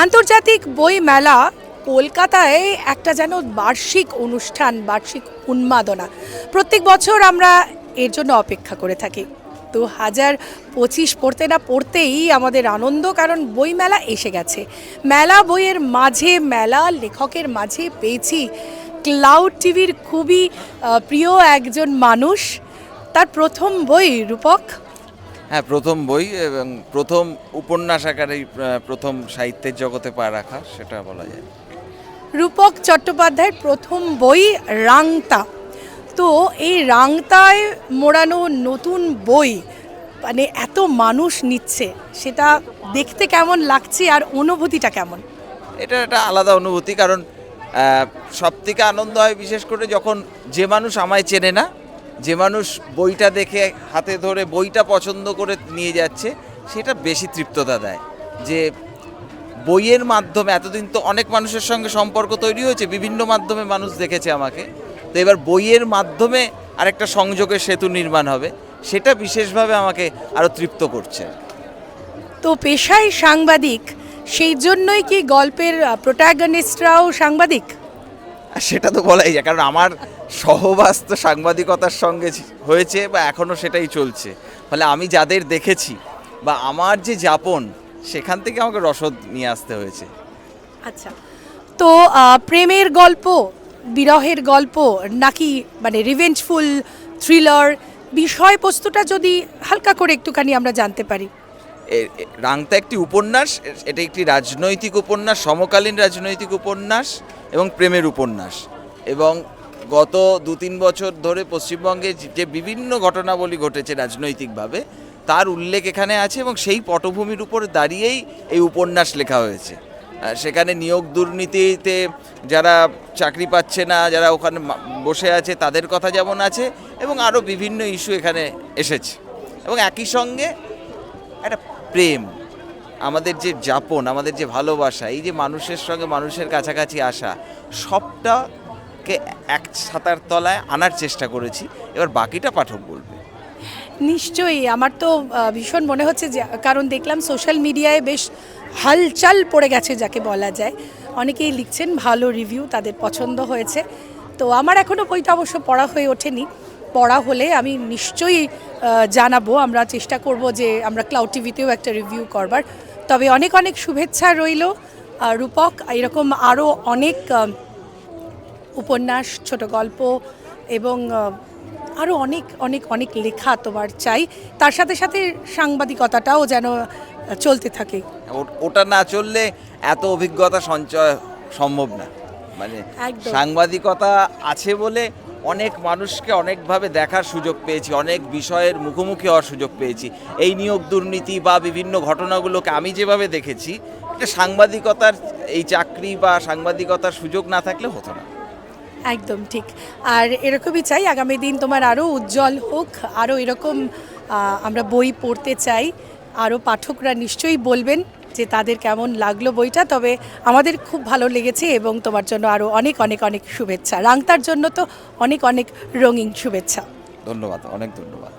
আন্তর্জাতিক বই মেলা কলকাতায় একটা যেন বার্ষিক অনুষ্ঠান, বার্ষিক উন্মাদনা। প্রত্যেক বছর আমরা এর জন্য অপেক্ষা করে থাকি। দু হাজার পঁচিশ পড়তে না পড়তেই আমাদের আনন্দ, কারণ বই মেলা এসে গেছে। মেলা বইয়ের মাঝে, মেলা লেখকের মাঝে পেয়েছি ক্লাউড টিভির খুবই প্রিয় একজন মানুষ। তার প্রথম বই রূপক হ্যাঁ প্রথম বই এবং প্রথম উপন্যাস আকারে প্রথম সাহিত্যের জগতে পা রাখা সেটা বলা যায়। রূপক চট্টোপাধ্যায়ের প্রথম বই রাংতা। তো এই রাংতায় মোড়ানো নতুন বই মানে এত মানুষ নিচ্ছে সেটা দেখতে কেমন লাগছে আর অনুভূতিটা কেমন? এটা একটা আলাদা অনুভূতি কারণ সব থেকে আনন্দ হয় বিশেষ করে যখন যে মানুষ আমায় চেনে না যে মানুষ বইটা দেখে হাতে ধরে বইটা পছন্দ করে নিয়ে যাচ্ছে, সেটা বেশি তৃপ্ততা দেয়। যে বইয়ের মাধ্যমে এতদিন তো অনেক মানুষের সঙ্গে সম্পর্ক তৈরি হয়েছে, বিভিন্ন মাধ্যমে মানুষ দেখেছে আমাকে। তো এবার বইয়ের মাধ্যমে আরেকটা সংযোগের সেতু নির্মাণ হবে, সেটা বিশেষভাবে আমাকে আরও তৃপ্ত করছে। তো পেশায় সাংবাদিক, সেই জন্যই কি গল্পের প্রোটাগনিস্টরাও সাংবাদিক? সেটা তো বলাই যায় কারণ আমার সহবাস তো সাংবাদিকতার সঙ্গে হয়েছে বা এখনও সেটাই চলছে। ফলে আমি যাদের দেখেছি বা আমার যে যাপন সেখান থেকে আমাকে রসদ নিয়ে আসতে হয়েছে। আচ্ছা তো প্রেমের গল্প বিরহের গল্প নাকি মানে রিভেঞ্জফুল থ্রিলার বিষয়বস্তুটা যদি হালকা করে একটুখানি আমরা জানতে পারি। রাংতা একটি উপন্যাস এটা একটি রাজনৈতিক উপন্যাস সমকালীন রাজনৈতিক উপন্যাস। এবং প্রেমের উপন্যাস। এবং গত দু তিন বছর ধরে পশ্চিমবঙ্গে যে- বিভিন্ন ঘটনাবলী ঘটেছে রাজনৈতিকভাবে, তার উল্লেখ এখানে আছে এবং সেই পটভূমির উপর দাঁড়িয়েই এই উপন্যাস লেখা হয়েছে। সেখানে নিয়োগ দুর্নীতিতে যারা চাকরি পাচ্ছে না, যারা ওখানে বসে আছে, তাদের কথা যেমন আছে এবং আরও বিভিন্ন ইস্যু এখানে এসেছে। এবং একই সঙ্গে একটা প্রেম। আমাদের যে যাপন, আমাদের যে ভালোবাসা, এই যে মানুষের সঙ্গে মানুষের কাছাকাছি আসা, সবটাকে এক ছাতার তলায় আনার চেষ্টা করেছি। এবার বাকিটা পাঠক বলবে। নিশ্চয়ই, আমার তো ভীষণ মনে হচ্ছে যে, কারণ দেখলাম সোশ্যাল মিডিয়ায় বেশ হালচাল পড়ে গেছে যাকে বলা যায়। অনেকেই লিখছেন, ভালো রিভিউ, তাদের পছন্দ হয়েছে। তো আমার এখনও বইটা অবশ্য পড়া হয়ে ওঠেনি। পড়া হলে আমি নিশ্চয়ই জানাব। আমরা চেষ্টা করব যে, আমরা ক্লাউড টিভিতেও একটা রিভিউ করবার। তবে অনেক অনেক শুভেচ্ছা রইল। রূপক, এরকম আরও অনেক উপন্যাস, ছোট গল্প এবং আরও অনেক অনেক অনেক লেখা তোমার চাই। তার সাথে সাথে সাংবাদিকতাটাও যেন চলতে থাকে। ওটা না চললে এত অভিজ্ঞতা সঞ্চয় সম্ভব না। মানে সাংবাদিকতা আছে বলে অনেক মানুষকে অনেকভাবে দেখার সুযোগ পেয়েছি অনেক বিষয়ের মুখোমুখি হওয়ার সুযোগ পেয়েছি। এই নিয়োগ দুর্নীতি বা বিভিন্ন ঘটনাগুলোকে আমি যেভাবে দেখেছি এটা সাংবাদিকতার এই চাকরি বা সাংবাদিকতার সুযোগ না থাকলে হতো না। একদম ঠিক। আর এরকমই চাই আগামী দিন তোমার আরও উজ্জ্বল হোক আরও এরকম আমরা বই পড়তে চাই আরও পাঠকরা নিশ্চয়ই বলবেন। যে তাদের কেমন লাগল বইটা, তবে আমাদের খুব ভালো লেগেছে এবং তোমার জন্য আরও অনেক অনেক অনেক শুভেচ্ছা। রাংতার জন্য তো অনেক অনেক রঙিন শুভেচ্ছা। ধন্যবাদ, অনেক ধন্যবাদ।